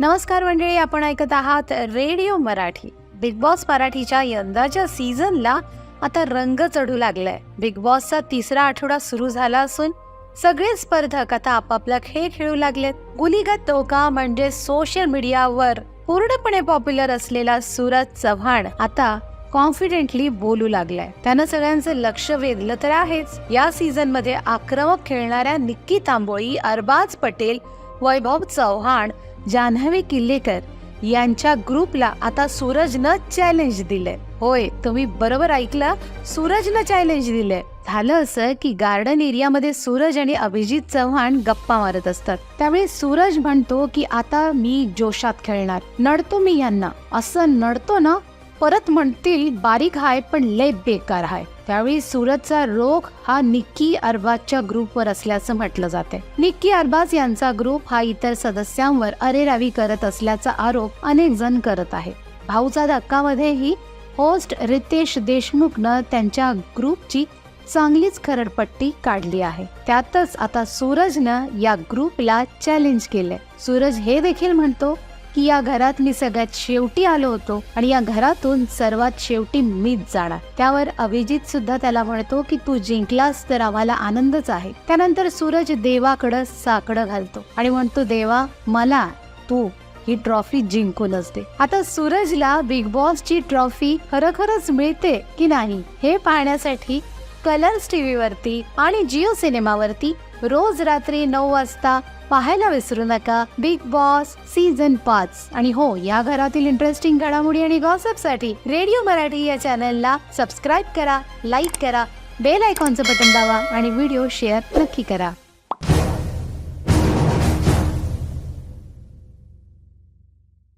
नमस्कार मंडळी आपण ऐकत आहात रेडिओ मराठी. बिग बॉस मराठीच्या यंदाच्या सीझनला आता रंग चढू लागलाय. बिग बॉसचा तिसरा आठवडा सुरू झाला असून सगळे स्पर्धक आता आपापला खेळ खेळू लागलेत. गुलीगत धोका म्हणजे सोशल मीडियावर पूर्णपणे पॉप्युलर असलेला सूरज चव्हाण आता कॉन्फिडेंटली बोलू लागलाय. त्यानं सगळ्यांचं लक्ष वेधलं तर आहेच. या सीझनमध्ये आक्रमक खेळणाऱ्या निक्की तांबोळी अरबाज पटेल वैभव चव्हाण जान्हवी किल्लेकर यांच्या ग्रुपला आता सूरजनं चॅलेंज दिलंय. होय तुम्ही बरोबर ऐकलं? सूरजनं चॅलेंज दिलंय. झालं असं की गार्डन एरियामध्ये सूरज आणि अभिजित चव्हाण गप्पा मारत असतात. त्यामुळे सूरज म्हणतो की आता मी जोशात खेळणार. नडतो मी यांना. असं नडतो ना? परत म्हणतील बारीक हाय पण लय बेकार हाय. त्यावेळी सूरजचा रोग हा निक्की अरबाजच्या ग्रुपवर असल्याचं म्हटलं जाते निक्की अरबाज यांचा ग्रुप हा इतर सदस्यांवर अरेरावी करत असल्याचा आरोप अनेक जण करत आहे भाऊचा धक्कामध्येही होस्ट रितेश देशमुखनं त्यांच्या ग्रुपची चांगलीच खरडपट्टी काढली आहे. त्यातच आता सूरजनं या ग्रुपला चॅलेंज केलंय. सूरज हे देखील म्हणतो की या घरात मी सगळ्यात शेवटी आलो होतो आणि या घरातून सर्वात शेवटी मीच जाणार. त्यावर अभिजित सुद्धा त्याला म्हणतो की तू जिंकलास तर आम्हाला आनंदच आहे. त्यानंतर सूरज देवाकडं साकडं घालतो आणि म्हणतो देवा मला तू ही ट्रॉफी जिंकूनच दे. आता सूरजला बिग बॉस ची ट्रॉफी खरोखरच मिळते की नाही हे पाहण्यासाठी कलर्स टीव्ही वरती आणि जिओ सिनेमावरती रोज रात्री नऊ वाजता पाहायला विसरू नका. बिग बॉस सीझन पाच. आणि हो या घरातील इंटरेस्टिंग घडामोडी आणि गॉसपसाठी रेडिओ मराठी या चॅनलला सबस्क्राईब करा लाईक करा बेल आयकॉनचं बटन दावा आणि व्हिडिओ शेअर नक्की करा.